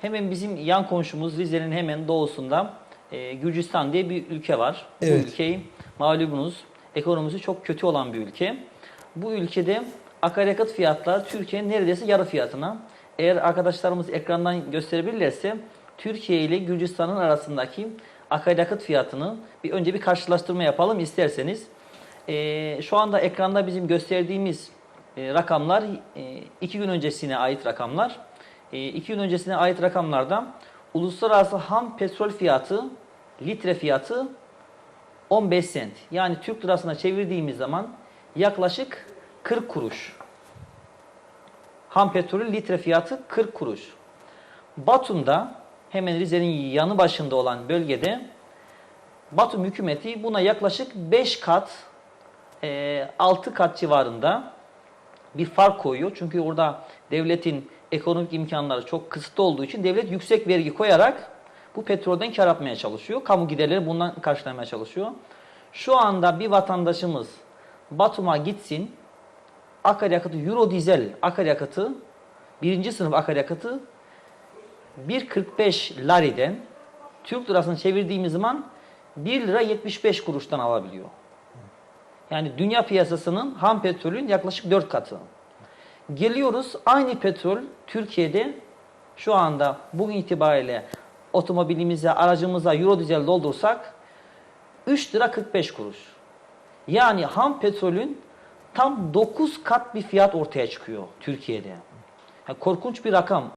Hemen bizim yan komşumuz Rize'nin hemen doğusunda e, Gürcistan diye bir ülke var. Evet. Bu ülkeyi malumunuz ekonomisi çok kötü olan bir ülke. Bu ülkede akaryakıt fiyatları Türkiye'nin neredeyse yarı fiyatına. Eğer arkadaşlarımız ekrandan gösterebilirlerse Türkiye ile Gürcistan'ın arasındaki akaryakıt fiyatını bir önce bir karşılaştırma yapalım isterseniz. E, şu anda ekranda bizim gösterdiğimiz e, rakamlar e, iki gün öncesine ait rakamlar. E, iki gün öncesine ait rakamlarda uluslararası ham petrol fiyatı, litre fiyatı 15 sent. Yani Türk lirasına çevirdiğimiz zaman yaklaşık 40 kuruş. Ham petrolün litre fiyatı 40 kuruş. Batum'da hemen Rize'nin yanı başında olan bölgede Batum hükümeti buna yaklaşık 5 kat, e, 6 kat civarında bir fark koyuyor. Çünkü orada devletin ekonomik imkanları çok kısıtlı olduğu için devlet yüksek vergi koyarak bu petrolden kar yapmaya çalışıyor. Kamu giderleri bundan karşılamaya çalışıyor. Şu anda bir vatandaşımız Batum'a gitsin, akaryakıtı, Euro dizel akaryakıtı, birinci sınıf akaryakıtı 1.45 lariden Türk lirasını çevirdiğimiz zaman 1 lira 75 kuruştan alabiliyor. Yani dünya piyasasının ham petrolün yaklaşık 4 katı. Geliyoruz aynı petrol Türkiye'de şu anda bugün itibariyle otomobilimize, aracımıza euro dizel doldursak 3 lira 45 kuruş. Yani ham petrolün tam 9 kat bir fiyat ortaya çıkıyor Türkiye'de. Korkunç bir rakam.